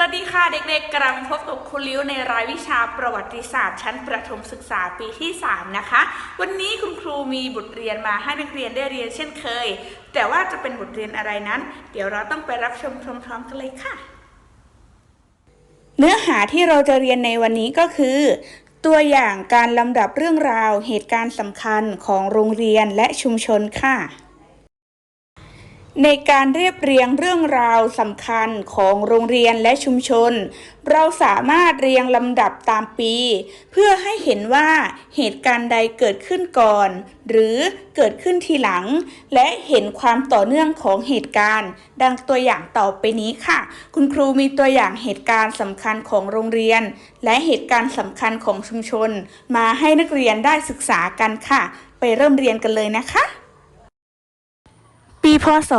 สวัสดีค่ะเด็กๆกำลังพบกับครูลิ้วในรายวิชาประวัติศาสตร์ชั้นประถมศึกษาปีที่ 3 นะคะ วันนี้คุณครูมีบทเรียนมาให้นักเรียนได้เรียนเช่นเคย แต่ว่าจะเป็นบทเรียนอะไรนั้น เดี๋ยวเราต้องไปรับชมพร้อมๆกันเลยค่ะ เนื้อหาที่เราจะเรียนในวันนี้ก็คือ ตัวอย่างการลำดับเรื่องราวเหตุการณ์สำคัญของโรงเรียนและชุมชนค่ะ ในการเรียบเรียงเรื่องราวสำคัญของโรงเรียนและชุมชน เราสามารถเรียงลำดับตามปี เพื่อให้เห็นว่าเหตุการณ์ใดเกิดขึ้นก่อน หรือเกิดขึ้นทีหลัง และเห็นความต่อเนื่องของเหตุการณ์ ดังตัวอย่างต่อไปนี้ค่ะ คุณครูมีตัวอย่างเหตุการณ์สำคัญของโรงเรียน และเหตุการณ์สำคัญของชุมชน มาให้นักเรียนได้ศึกษากันค่ะ ไปเริ่มเรียนกันเลยนะคะ ปีพศ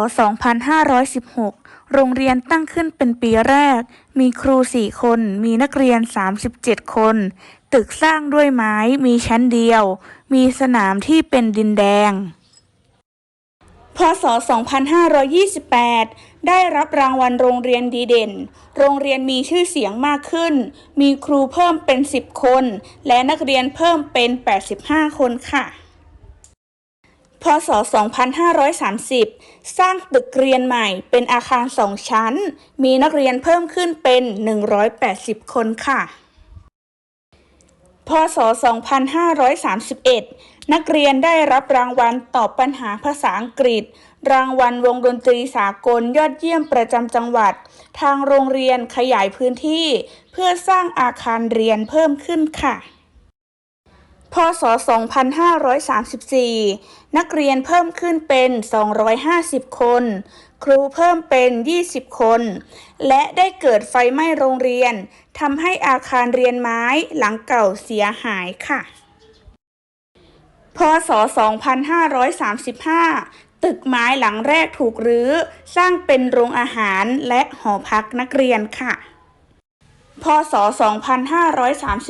2516 โรงเรียนตั้งขึ้นเป็นปีแรก มีครู 4 คน มีนักเรียน 37 คน ตึกสร้างด้วยไม้ มีชั้นเดียว มีสนามที่เป็นดินแดง พศ 2528 ได้รับรางวัลโรงเรียนดีเด่น โรงเรียนมีชื่อเสียงมากขึ้น มีครูเพิ่มเป็น 10 คน และนักเรียนเพิ่มเป็น 85 คนค่ะ พศ 2530 สร้างตึกเรียนใหม่เป็นอาคารสองชั้น มีนักเรียนเพิ่มขึ้นเป็น 180 คนค่ะ พศ 2531 นักเรียนได้รับรางวัลตอบปัญหาภาษาอังกฤษ รางวัลวงดนตรีสากลยอดเยี่ยมประจำจังหวัด ทางโรงเรียนขยายพื้นที่ เพื่อสร้างอาคารเรียนเพิ่มขึ้นค่ะ พศ 2534 นักเรียนเพิ่มขึ้นเป็น 250 คน ครูเพิ่มเป็น 20 คน และได้เกิดไฟไหม้โรงเรียนทำให้อาคารเรียนไม้หลังเก่าเสียหายค่ะ พศ 2535 ตึกไม้หลังแรกถูกรื้อ สร้างเป็นโรงอาหารและหอพักนักเรียนค่ะ พศ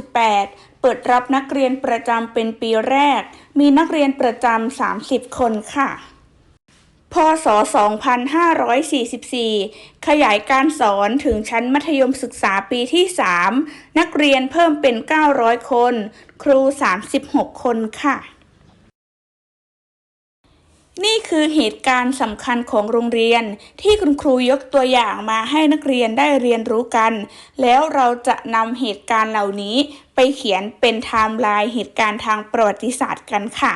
2538 เปิดรับนักเรียนประจำเป็นปีแรก มีนักเรียนประจำ 30 คนค่ะ พศ 2544 ขยายการสอนถึงชั้นมัธยมศึกษาปีที่ 3 นักเรียนเพิ่มเป็น 900 คน ครู 36 คนค่ะ นี่คือเหตุการณ์สำคัญของโรงเรียน ที่คุณครูยกตัวอย่างมาให้นักเรียนได้เรียนรู้กัน แล้วเราจะนำเหตุการณ์เหล่านี้ไปเขียนเป็นไทม์ไลน์เหตุการณ์ทางประวัติศาสตร์กันค่ะ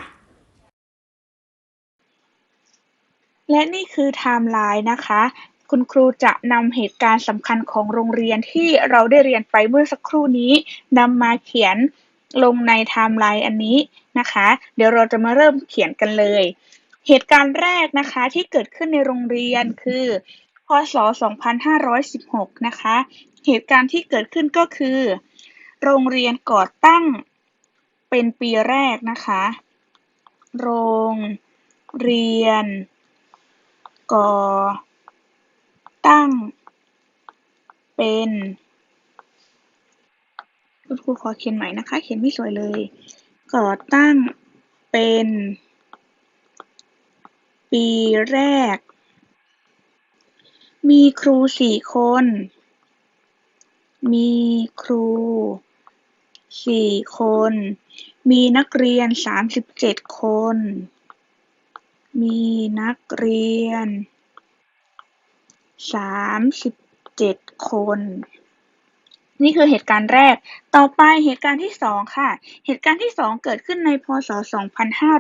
และนี่คือไทม์ไลน์นะคะ คุณครูจะนำเหตุการณ์สำคัญของโรงเรียนที่เราได้เรียนไปเมื่อสักครู่นี้นำมาเขียนลงในไทม์ไลน์อันนี้นะคะ เดี๋ยวเราจะมาเริ่มเขียนกันเลย เหตุการณ์แรกนะคะที่เกิดขึ้นในโรงเรียนคือพศ 2516 นะคะ เหตุการณ์ที่เกิดขึ้นก็คือ โรงเรียนก่อตั้งเป็นปีแรกนะคะ โรงเรียน ก่อ ตั้ง เป็นคุณครูขอเขียนใหม่นะคะ เขียนไม่สวยเลย ก่อตั้งเป็น ปีแรก มีครูสี่คน มีครูสี่คน มีนักเรียนสามสิบเจ็ดคน มีนักเรียนสามสิบเจ็ดคน นี่คือเหตุการณ์แรก ต่อไปเหตุการณ์ที่สองค่ะ เหตุการณ์ที่สองเกิดขึ้นในพศ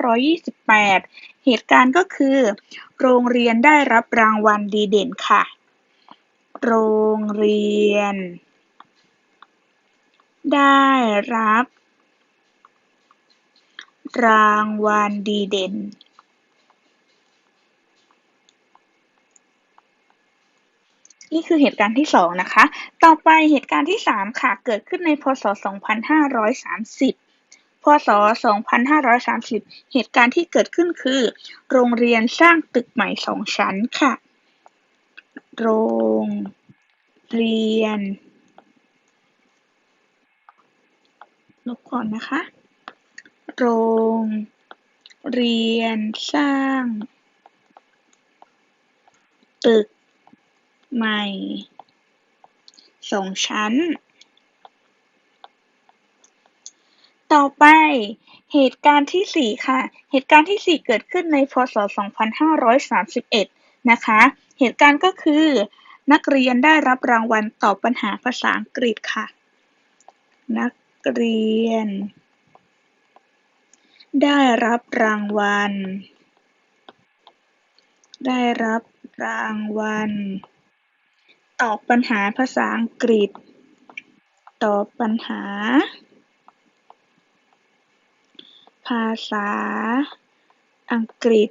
2528 เหตุการณ์ก็คือ โรงเรียนได้รับรางวัลดีเด่นค่ะ โรงเรียน ได้รับ รางวัลดีเด่น นี่คือเหตุการณ์ที่สองนะคะ ต่อไปเหตุการณ์ที่สามค่ะ เกิดขึ้นในพศ 2530 พศ 2530 เหตุการณ์ที่เกิดขึ้นคือ โรงเรียนสร้างตึกใหม่สองชั้นค่ะ โรงเรียน ลบก่อนนะคะ โรงเรียนสร้าง ตึก ใหม่สองชั้น ต่อไปเหตุการณ์ที่สี่ค่ะ เหตุการณ์ที่สี่เกิดขึ้นในพศ 2531 นะคะ เหตุการณ์ก็คือนักเรียนได้รับรางวัลตอบปัญหาภาษาอังกฤษค่ะ นักเรียน ได้รับรางวัล ได้รับรางวัล ตอบปัญหาภาษาอังกฤษ ตอบปัญหา ภาษาอังกฤษ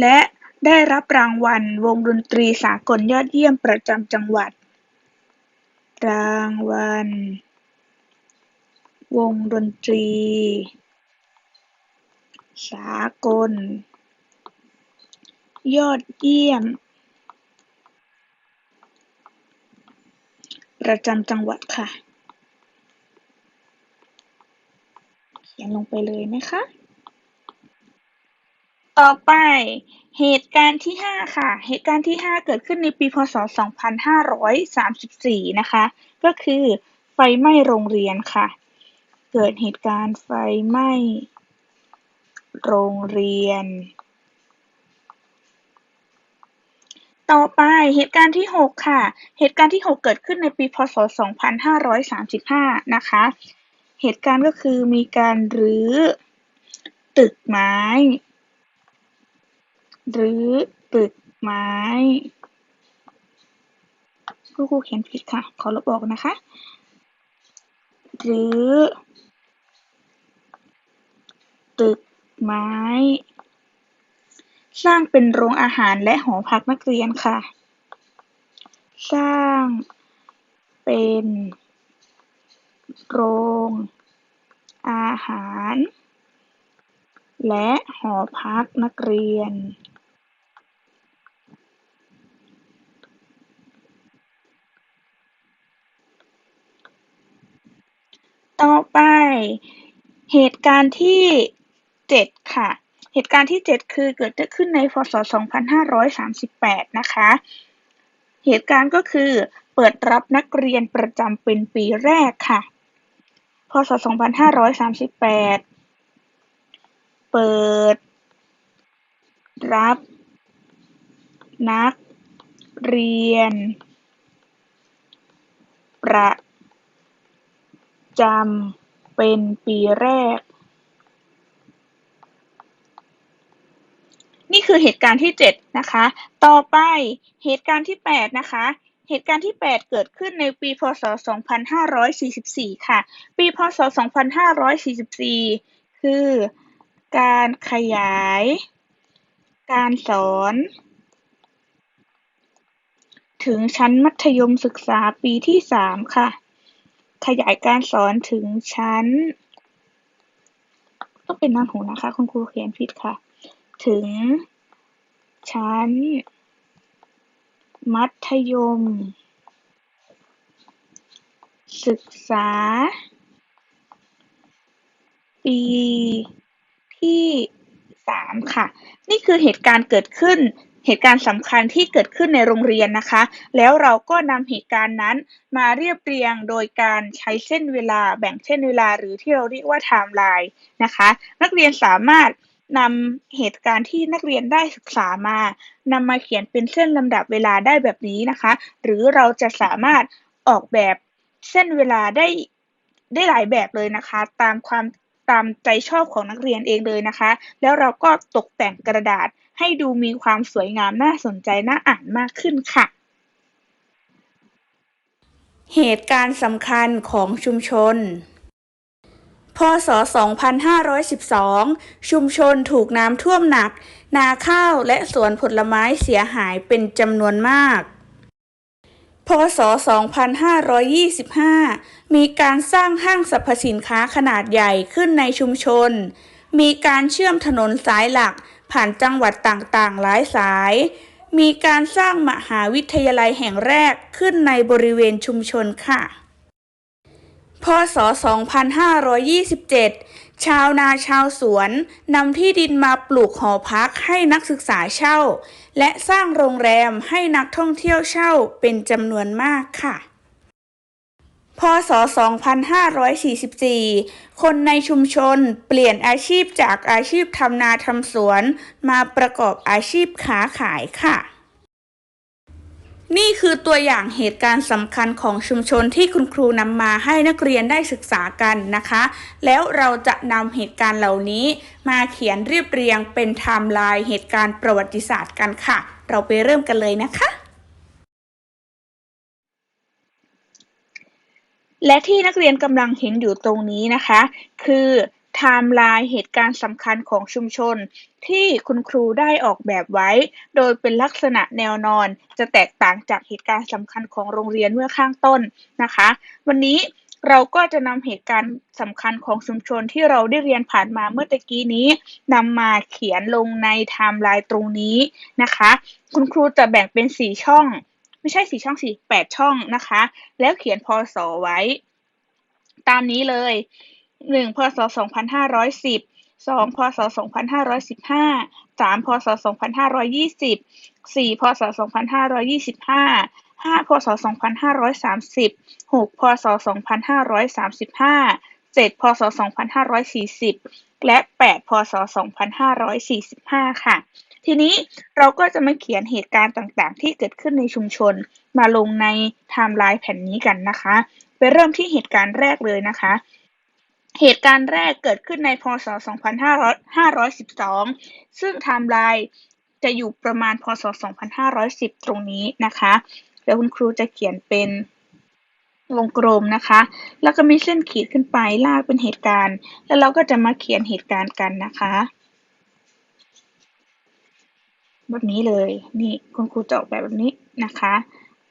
และได้รับรางวัลวงดนตรีสากลยอดเยี่ยมประจำจังหวัด รางวัล วงดนตรี สากล ยอดเยี่ยม ประจำจังหวัดค่ะ เขียนลงไปเลยนะคะ ต่อไปเหตุการณ์ที่ 5 ค่ะ เหตุการณ์ที่ 5 เกิดขึ้นในปี พศ 2534 นะคะ ก็คือไฟไหม้โรงเรียนค่ะ เกิดเหตุการณ์ไฟไหม้โรงเรียน ต่อไปเหตุการณ์ที่ 6 ค่ะ เหตุการณ์ที่ 6 เกิดขึ้นในปีพศ 2535 นะคะ เหตุการณ์ก็คือมีการรื้อตึกไม้รื้อตึกไม้ผู้ครูเขียนผิดค่ะ ขอลบออกนะคะรื้อตึกไม้ สร้างเป็นโรงอาหารและหอพักนักเรียนค่ะ สร้างเป็นโรงอาหาร และหอพักนักเรียน ต่อไปเหตุการณ์ที่ 7 ค่ะ เหตุการณ์ที่ 7 คือเกิดขึ้นในพศ 2538 นะคะ เหตุการณ์ก็คือเปิดรับนักเรียนประจำเป็นปีแรกค่ะ พศ 2538 เปิดรับนักเรียน ประจำเป็นปีแรก นี่ คือเหตุการณ์ที่ 7 นะคะ ต่อไปเหตุการณ์ที่ 8 นะคะเหตุการณ์ที่ 8 เกิดขึ้นในปี พศ 2544 ค่ะ ปี พศ 2544 คือการขยาย การสอน ถึงชั้นมัธยมศึกษาปีที่ 3 ค่ะ ขยายการสอนถึงชั้น ต้องเป็นนอนหูนะคะ คุณครูเขียนผิดค่ะ ถึง ชั้น มัธยม ศึกษา ปีที่3ค่ะ นี่คือเหตุการณ์เกิดขึ้นเหตุการณ์สำคัญที่เกิดขึ้นในโรงเรียนนะคะ แล้วเราก็นำเหตุการณ์นั้นมาเรียบเรียงโดยการใช้เส้นเวลา แบ่งเส้นเวลาหรือที่เราเรียกว่าไทม์ไลน์นะคะ นักเรียนสามารถ นำเหตุการณ์ที่นักเรียนได้ศึกษามานำมาเขียนเป็นเส้นลำดับเวลาได้แบบนี้นะคะ หรือเราจะสามารถออกแบบเส้นเวลาได้ได้หลายแบบเลยนะคะ ตามความตามใจชอบของนักเรียนเองเลยนะคะ แล้วเราก็ตกแต่งกระดาษให้ดูมีความสวยงามน่าสนใจน่าอ่านมากขึ้นค่ะ เหตุการณ์สำคัญของชุมชน พศ 2512 ชุมชนถูกน้ำท่วมหนัก นาข้าวและสวนผลไม้เสียหายเป็นจำนวนมาก พศ 2525 มีการสร้างห้างสรรพสินค้าขนาดใหญ่ขึ้นในชุมชน มีการเชื่อมถนนสายหลักผ่านจังหวัดต่างๆ หลายสาย มีการสร้างมหาวิทยาลัยแห่งแรกขึ้นในบริเวณชุมชนค่ะ พศ 2527 ชาวนาชาวสวนนำที่ดินมาปลูกหอพักให้นักศึกษาเช่า และสร้างโรงแรมให้นักท่องเที่ยวเช่าเป็นจำนวนมากค่ะ พศ 2544 คนในชุมชนเปลี่ยนอาชีพจากอาชีพทำนาทำสวน มาประกอบอาชีพค้าขายค่ะ นี่คือตัวอย่างเหตุการณ์สำคัญของชุมชนที่คุณครูนำมาให้นักเรียนได้ศึกษากันนะคะ แล้วเราจะนำเหตุการณ์เหล่านี้ มาเขียนเรียบเรียงเป็นไทม์ไลน์เหตุการณ์ประวัติศาสตร์กันค่ะ เราไปเริ่มกันเลยนะคะ และที่นักเรียนกำลังเห็นอยู่ตรงนี้นะคะ คือ ไทม์ไลน์เหตุการณ์สำคัญของชุมชน ที่คุณครูได้ออกแบบไว้ โดยเป็นลักษณะแนวนอน จะแตกต่างจากเหตุการณ์สำคัญของโรงเรียนเมื่อข้างต้นนะคะ วันนี้เราก็จะนำเหตุการณ์สำคัญของชุมชนที่เราได้เรียนผ่านมาเมื่อตะกี้นี้นำมาเขียนลงในไทม์ไลน์ตรงนี้นะคะ คุณครูจะแบ่งเป็นสี่ช่อง ไม่ใช่สี่ช่องสี่แปดช่องนะคะ แล้วเขียนพศไว้ ตามนี้เลย หนึ่งพศสองพันห้าร้อยสิบสองพศสองพันห้าร้อยสิบห้าสามพศสองพันห้าร้อยยี่สิบสี่พศสองพันห้าร้อยยี่สิบห้าห้าพศสองพันห้าร้อยสามสิบหกพศสองพันห้าร้อยสามสิบห้าเจ็ดพศสองพันห้าร้อยสี่สิบและแปดพศสองพันห้าร้อยสี่สิบห้าค่ะ ทีนี้เราก็จะมาเขียนเหตุการณ์ต่างๆ ที่เกิดขึ้นในชุมชน มาลงในไทม์ไลน์แผ่นนี้กันนะคะ ไปเริ่มที่เหตุการณ์แรกเลยนะคะ เหตุการณ์แรกเกิดขึ้นใน พ ศ 2512 ซึ่งไทม์ไลน์จะอยู่ประมาณ พ ศ 2510 ตรงนี้นะคะเดี๋ยวคุณครูจะเขียนเป็นวงกลมนะคะ แล้วก็มีเส้นขีดขึ้นไปลากเป็นเหตุการณ์ แล้วเราก็จะมาเขียนเหตุการณ์กันนะคะแบบนี้เลย นี่คุณครูจะออกแบบแบบนี้นะคะ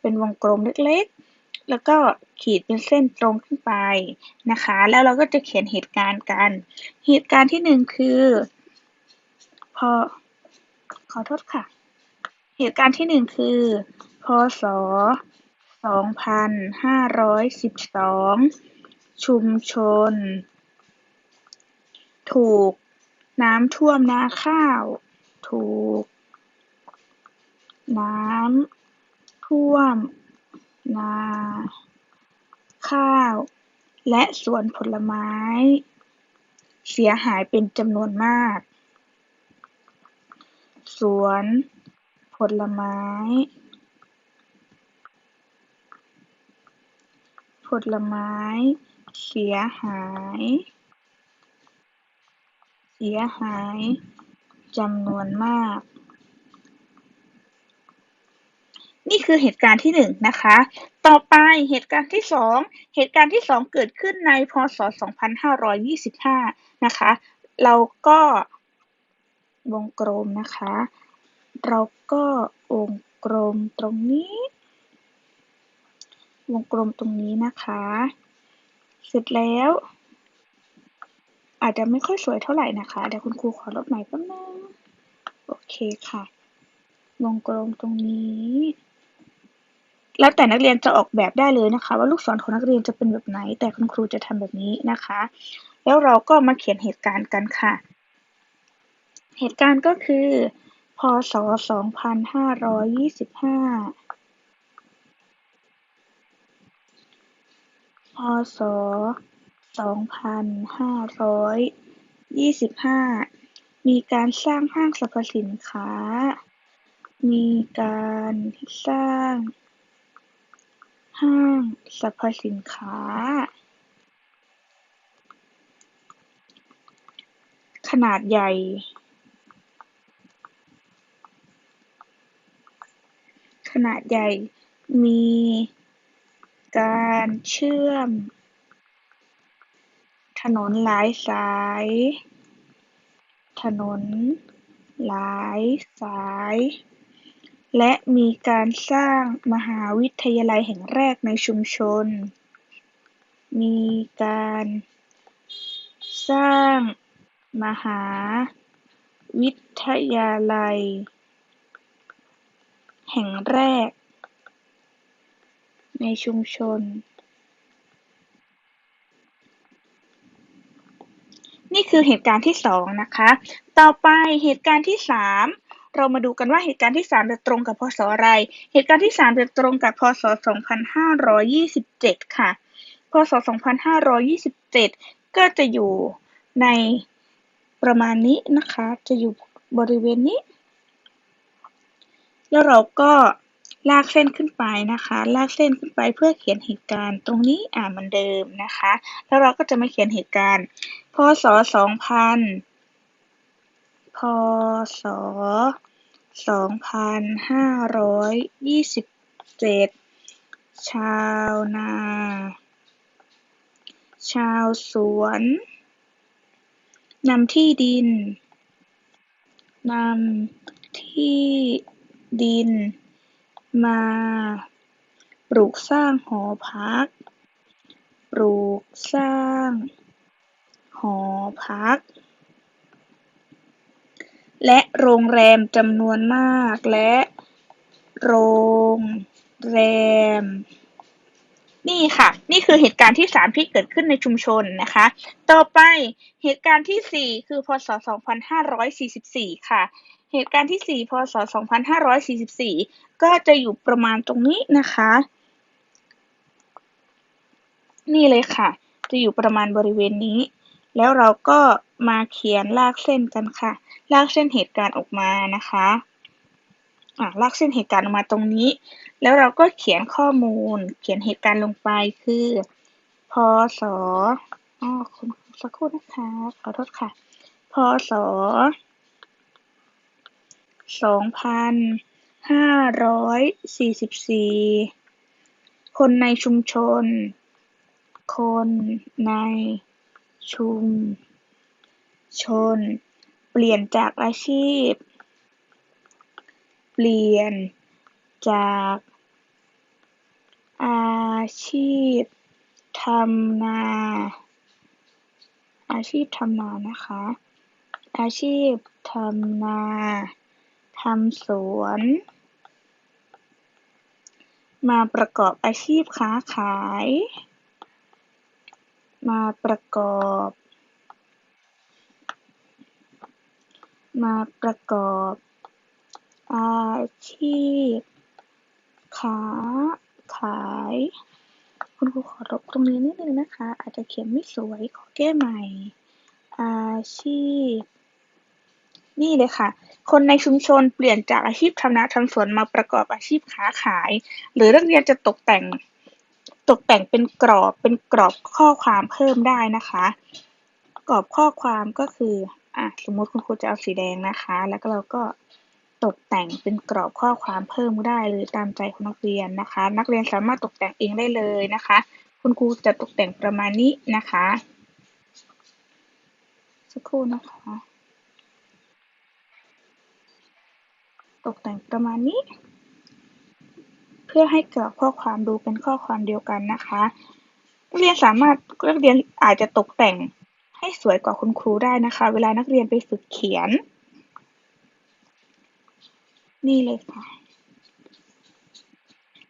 เป็นวงกลมเล็กๆ แล้วก็ขีดเป็นเส้นตรงขึ้นไปนะคะ แล้วเราก็จะเขียนเหตุการณ์กัน เหตุการณ์ที่หนึ่งคือ พอ ขอโทษค่ะ เหตุการณ์ที่หนึ่งคือ พศ2512 ชุมชน ถูกน้ำท่วมนาข้าว ถูก น้ำท่วม นา ข้าว และสวนผลไม้ เสียหายเป็นจำนวนมาก สวนผลไม้ ผลไม้ เสียหาย เสียหายจำนวนมาก นี่คือเหตุการณ์ที่หนึ่งนะคะ ต่อไปเหตุการณ์ที่สองเหตุการณ์ที่สองเกิดขึ้นในพศ 2525 นะคะ เราก็วงกลมนะคะ เราก็วงกลมตรงนี้ วงกลมตรงนี้นะคะ เสร็จแล้ว อาจจะไม่ค่อยสวยเท่าไหร่นะคะ เดี๋ยวคุณครูขอลบใหม่แป๊บนึงโอเคค่ะ วงกลมตรงนี้ แล้วแต่นักเรียนจะออกแบบได้เลยนะคะ ว่าลูกศรของนักเรียนจะเป็นแบบไหน แต่คุณครูจะทำแบบนี้นะคะ แล้วเราก็มาเขียนเหตุการณ์กันค่ะ เหตุการณ์ก็คือ พศ 2525 พศ 2525 มีการสร้างห้างสรรพสินค้า มีการสร้าง ห้างสรรพสินค้า ขนาดใหญ่ ขนาดใหญ่มีการเชื่อม ถนนหลายสาย ถนนหลายสาย และมีการสร้างมหาวิทยาลัยแห่งแรกในชุมชน มีการสร้างมหาวิทยาลัย แห่งแรก ในชุมชน นี่คือเหตุการณ์ที่สองนะคะ ต่อไปเหตุการณ์ที่สาม เรามาดูกันว่าเหตุการณ์ที่สามจะตรงกับพศอะไร เหตุการณ์ที่สามจะตรงกับพศ 2527 ค่ะ พศ 2527 ก็จะอยู่ในประมาณนี้นะคะ จะอยู่บริเวณนี้ แล้วเราก็ลากเส้นขึ้นไปนะคะ ลากเส้นขึ้นไปเพื่อเขียนเหตุการณ์ตรงนี้อ่าเหมือนเดิมนะคะ แล้วเราก็จะมาเขียนเหตุการณ์ พศ 2000 พศ2527ชาวนา ชาวสวน นำที่ดิน นำที่ดิน มาปลูกสร้างหอพัก ปลูกสร้างหอพัก และโรงแรมจำนวนมาก และโรงแรม นี่ค่ะ นี่คือเหตุการณ์ที่สามที่เกิดขึ้นในชุมชนนะคะ ต่อไปเหตุการณ์ที่สี่คือพศ 2544 ค่ะ เหตุการณ์ที่สี่พศ 2544 ก็จะอยู่ประมาณตรงนี้นะคะ นี่เลยค่ะ จะอยู่ประมาณบริเวณนี้ แล้วเราก็มาเขียนลากเส้นกันค่ะ ลากเส้นเหตุการณ์ออกมานะคะอะลากเส้นเหตุการณ์ออกมาตรงนี้ แล้วเราก็เขียนข้อมูล เขียนเหตุการณ์ลงไปคือพศอ๋อคุณสักครู่นะคะขอโทษค่ะ พศสองพันห้าร้อยสี่สิบสี่คนในชุมชน คนใน ชุม ชน เปลี่ยนจากอาชีพ เปลี่ยนจากอาชีพทำนา อาชีพทำนานะคะ อาชีพทำนาทำสวน มาประกอบอาชีพค้าขาย มาประกอบ มาประกอบ อาชีพค้าขาย คุณครูขอลบตรงนี้นิดนึงนะคะ อาจจะเขียนไม่สวยขอแก้ใหม่ อาชีพ นี่เลยค่ะ คนในชุมชนเปลี่ยนจากอาชีพทำนาทำสวนมาประกอบอาชีพค้าขาย หรือนักเรียนจะตกแต่ง ตกแต่งเป็นกรอบเป็นกรอบข้อความเพิ่มได้นะคะ กรอบข้อความก็คืออะสมมติคุณครูจะเอาสีแดงนะคะ แล้วก็เราก็ตกแต่งเป็นกรอบข้อความเพิ่มได้เลยตามใจของนักเรียนนะคะ นักเรียนสามารถตกแต่งเองได้เลยนะคะ คุณครูจะตกแต่งประมาณนี้นะคะ สักครู่นะคะ ตกแต่งประมาณนี้ เพื่อให้กรอบข้อความดูเป็นข้อความเดียวกันนะคะนักเรียนสามารถนักเรียนอาจจะตกแต่งให้สวยกว่าคุณครูได้นะคะ เวลานักเรียนไปฝึกเขียน นี่เลยค่ะ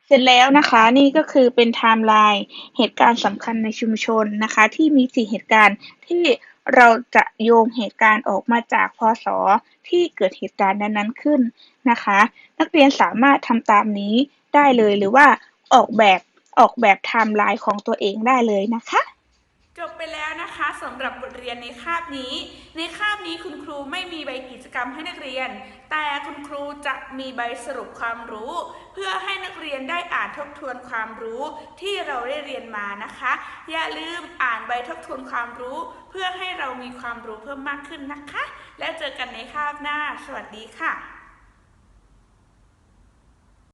เสร็จแล้วนะคะนี่ก็คือเป็นไทม์ไลน์เหตุการณ์สำคัญในชุมชนนะคะ ที่มีสี่เหตุการณ์ที่เราจะโยงเหตุการณ์ออกมาจากพศที่เกิดเหตุการณ์นั้นๆขึ้นนะคะ นักเรียนสามารถทำตามนี้ ได้เลย หรือว่าออกแบบออกแบบไทม์ไลน์ของตัวเองได้เลยนะคะจบไปแล้วนะคะสำหรับบทเรียนในคาบนี้ ในคาบนี้คุณครูไม่มีใบกิจกรรมให้นักเรียน แต่คุณครูจะมีใบสรุปความรู้ เพื่อให้นักเรียนได้อ่านทบทวนความรู้ที่เราได้เรียนมานะคะ อย่าลืมอ่านใบทบทวนความรู้ เพื่อให้เรามีความรู้เพิ่มมากขึ้นนะคะ แล้วเจอกันในคาบหน้า สวัสดีค่ะ